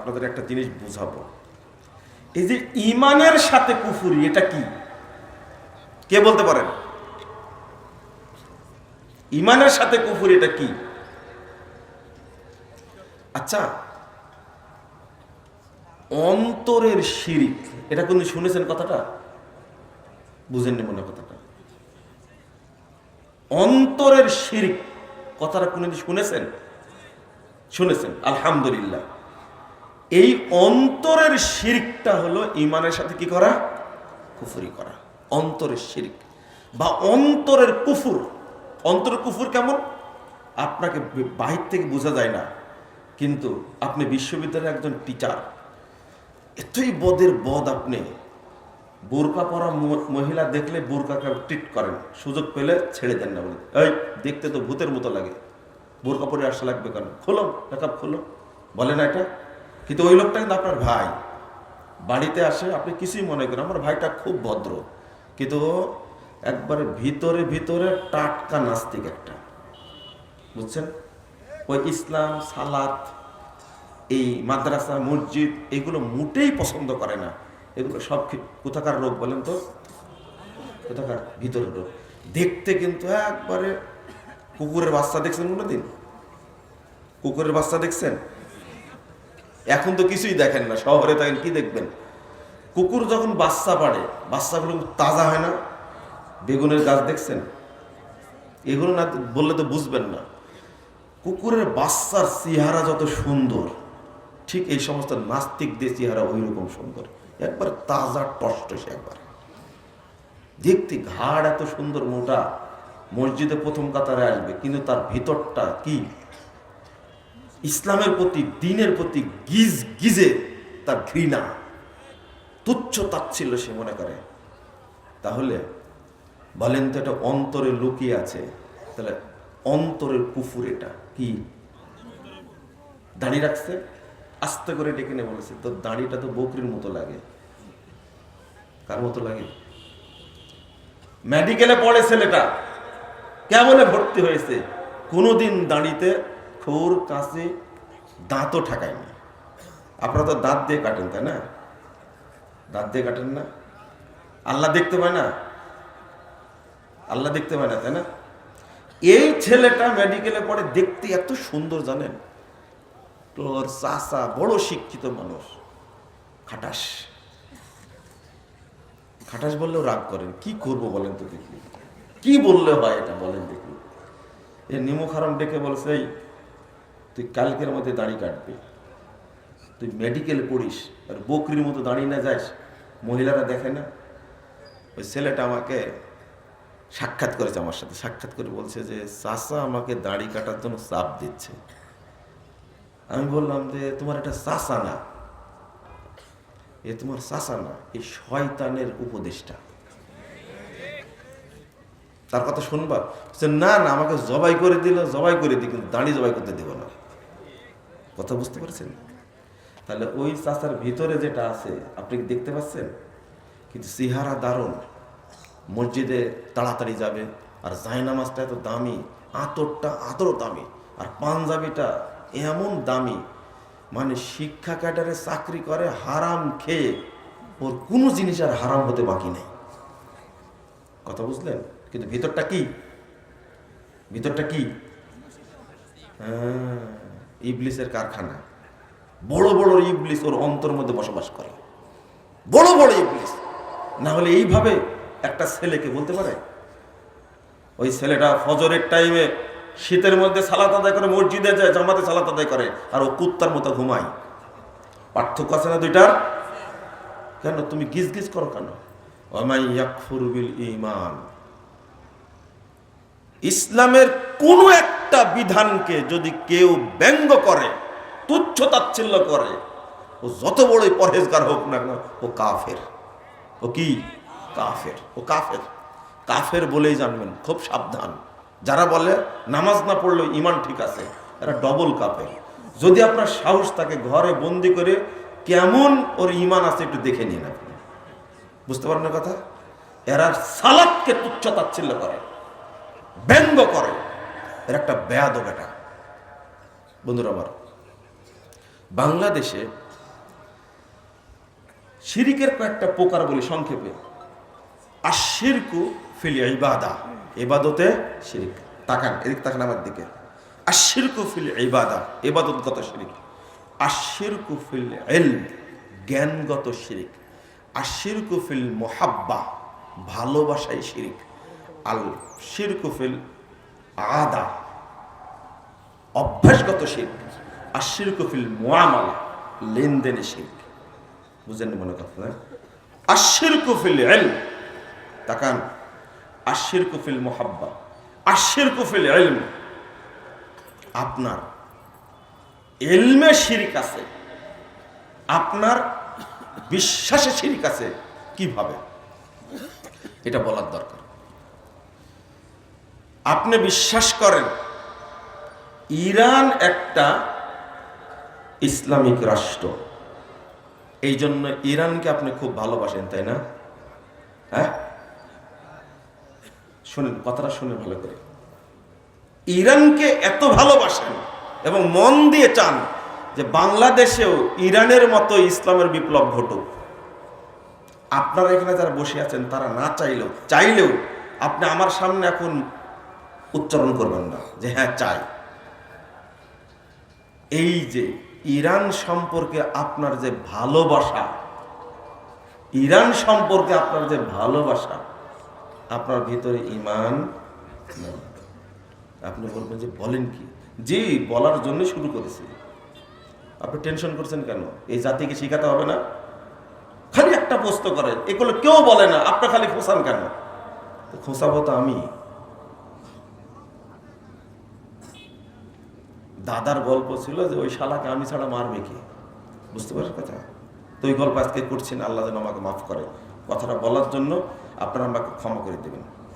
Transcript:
আপনাদের একটা জিনিস বুঝাবো। এই যে ইমানের সাথে কুফুরি, এটা কি? কে বলতে পারেন? ইমানের সাথে কুফুরি, এটা কি? আচ্ছা অন্তরের শিরিক, এটা কোন শুনেছেন কথাটা? বুঝেননি মনে কথাটা। অন্তরের শিরিক, কথাটা কোনদিন শুনেছেন? শুনেছেন, আলহামদুলিল্লাহ। এই অন্তরের শিরিকটা হলো ইমানের সাথে কি করা? কুফুরি করা। অন্তরের শিরিক। বা অন্তরের কুফুর। অন্তরের কুফুর কেমন? আপনাকে বাহির থেকে বোঝা যায় না। কিন্তু আপনি বিশ্ববিদ্যালয়ের একজন টিচার। এতই বদের বদ আপনি। বোরকা পরা মহিলা দেখলে বোরকাকে ট্রিট করেন। সুযোগ পেলে ছেড়ে দেন না বলে। এই, দেখতে তো ভূতের মতো লাগে। বোরকা পরে আসা লাগবে কেন? খোলো, মেকআপ খোলো। বলে না এটা? কিন্তু ওই লোকটা কিন্তু আপনার ভাই। বাড়িতে আসে, আপনি কিছুই মনে করেন আমার ভাইটা খুব ভদ্র। কিন্তু একবারে ভিতরে ভিতরে টাটকা নাস্তিক একটা। বুঝছেন? ওই ইসলাম, সালাত, এই মাদ্রাসা, মসজিদ, এগুলো মোটেই পছন্দ করে না। এগুলো সব কোথাকার রোগ বলেন তো? কোথাকার? ভিতরের রোগ। দেখতে কিন্তু একবারে কুকুরের বাচ্চা দেখছেন কোনোদিন? কুকুরের বাচ্চা দেখছেন? এখন তো কিছুই দেখেন না, শহরে থাকেন, কি দেখবেন? কুকুর যখন বাচ্চা পাড়ে, বাচ্চাগুলো তাজা হয় না? বেগুনের গাছ দেখছেন? এগুলো না বললে তো বুঝবেন না। কুকুরের বাচ্চার চেহারা যত সুন্দর, ঠিক এই সমস্ত নাস্তিকদের চেহারা ওই রকম সুন্দর। একবার তাজা টসটসে একবার। দেখতে ঘাড় এত সুন্দর মোটা, মসজিদে প্রথম কাতারে আসবে, কিন্তু তার ভিতরটা কি? ইসলামের প্রতি, দিনের প্রতি গিজ, গিজে তার ঘৃণা। তুচ্ছ তাচ্ছিল্য সে মনে করে। তাহলে বলেন তো এটা অন্তরে লুকিয়ে আছে। তাহলে অন্তরের কুফুর এটা কি? দাড়ি রাখছে, আস্তে করে ডেকে নিয়ে বলেছে, তোর দাড়িটা তো বকরির মতো লাগে। কার মতো লাগে? মেডিকেলে পড়ে ছেলেটা। কেমনে ভর্তি হয়েছে? কোনোদিন দাঁড়িতে খুর, কাশি দাঁতও ঠাকায়নি। আপনারা তো দাঁত দিয়ে কাটেন, তাই না? দাঁত দিয়ে কাটেন না? আল্লাহ দেখতে পায় না? আল্লাহ দেখতে পায় না, তাই না? এই ছেলেটা মেডিকেলে পড়ে দেখতে এত সুন্দর, জানেন? তোর চাষা বড় শিক্ষিত মানুষ। খাটাস। খাটাস বললেও রাগ করেন। কি করব বলেন তো দেখি। কি বললে হয় এটা বলেন দেখি। এ নিমু খারাম ডেকে বলছে, এই তুই কালকের মধ্যে দাড়ি কাটবি। তুই মেডিকেল পড়িস, আর বকরির মতো দাঁড়িয়ে না যাস, মহিলারা দেখে না। ওই ছেলেটা আমাকে সাক্ষাৎ করেছে আমার সাথে, সাক্ষাৎ করে বলছে যে চাষা আমাকে দাড়ি কাটার জন্য চাপ দিচ্ছে। আমি বললাম যে, তোমার এটা চাষা না। এ তোমার চাষা না এই শয়তানের উপদেশটা তার কথা শুনবা? না না, আমাকে জবাই করে দিল, জবাই করে দিই কিন্তু দাঁড়ি জবাই করতে দেব না। কথা বুঝতে পারছেন? তাহলে ওই চাষার ভিতরে যেটা আছে আপনি দেখতে পাচ্ছেন? কিন্তু সিহারা দারুণ। মসজিদে তাড়াতাড়ি যাবে আর জায়নামাজটা এত দামি আতরটা আতর দামি আর পাঞ্জাবিটা এমন দামি। মানে শিক্ষা ক্যাডারে চাকরি করে হারাম খেয়ে ওর কোনো জিনিস আর হারাম হতে বাকি নেই। কথা বুঝলেন? কিন্তু ভিতরটা কি? ভিতরটা কি? হ্যাঁ, ইবলিসের কারখানা। বড় বড় ইবলিস ওর অন্তর মধ্যে বসবাস করে। বড় বড় ইবলিস। না হলে এইভাবে একটা ছেলেকে বলতে পারে? ওই ছেলেটা ফজরের টাইমে শীতের মধ্যে সালাত আদায় করে, মসজিদে যায়, জামাতে সালাত আদায় করে, আর ও কুত্তার মতো ঘুমায়। পার্থক্য আছে না দুইটার? কেন? তুমি গিজ গিজ করো কেন? ঈমান। ইসলামের কোন একটা বিধানকে যদি কেউ ব্যঙ্গ করে, তুচ্ছ তাচ্ছিল্য করে, ও যত বড়ই পরহেজগার হোক না ও কাফের। ও কি? কাফের। ও কাফের। কাফের বলেই জানবেন, খুব সাবধান। যারা বলে, নামাজ না পড়লেও ইমান ঠিক আছে, এরা ডবল কাফের। যদি আপনার সাহস থাকে, ঘরে বন্দি করে কেমন ওর ইমান আছে একটু দেখে নিন আপনি। বুঝতে পারেন কথা? এরা সালাদকে তুচ্ছ তাচ্ছিল্য করে, ব্যঙ্গ করে। এর একটা বেয়াদ এটা। বন্ধুরা আমার, বাংলাদেশে শিরিকের কয়েকটা প্রকার বলি সংক্ষেপে আশিরকু ইবাদা এবাদতে শিরিক, তাকান, এদিক তাকান আমার দিকে। আশিরকু ফিল ইবাদা শিরিক। আশিরকু ফিল ইলম, জ্ঞানগত শিরিক। আশিরকু ফিল মোহাব্বা ভালোবাসাই শিরিক। আল শিরকু ফিল আদা, অভ্যাসগত শিরিক আশিরকু ফিল মুআমালা লেনদেনে শিরিক বুঝেন মনে কথা না আশির কুফিল এল তাকান। আশির কুফিল মোহাব্বা আশির কুফিল এলম আপনার এলমে শিরিক আছে, আপনার বিশ্বাসে শিরিক আছে, কীভাবে? এটা বলার দরকার। আপনি বিশ্বাস করেন, ইরান একটা ইসলামিক রাষ্ট্র। এই জন্য ইরানকে আপনি খুব ভালোবাসেন, তাই না? হ্যাঁ? শুনেন, কথাটা শুনে ভালো করে। ইরানকে এত ভালোবাসেন এবং মন দিয়ে চান যে বাংলাদেশেও ইরানের মতো ইসলামের বিপ্লব ঘটুক। আপনারা এখানে যারা বসে আছেন, তারা না চাইলেও চাইলেও আপনি আমার সামনে এখন উচ্চারণ করবেন না, যে হ্যাঁ চাই। এই যে ইরান সম্পর্কে আপনার যে ভালোবাসা, ইরান সম্পর্কে আপনার যে ভালোবাসা, আপনার ভিতরে ইমান আপনি বলবেন যে, বলেন কি? জি, বলার জন্য শুরু করেছি। আপনি টেনশন করছেন কেন? এই জাতিকে শেখাতে হবে না? খালি একটা প্রশ্ন করে এগুলো কেউ বলে না, আপনি খালি খোঁসান কেন? খোঁসাবো তো আমি। দাদার গল্প ছিল যে ওই শালাকে আমি ছাড়া মারবে কি? বুঝতে পারছ কথা? তো ওই গল্প আজকে করছি না, আল্লাহ যেন আমাকে মাফ করে। কথাটা বলার জন্য আপনারা আমাকে ক্ষমা করে দেবেন।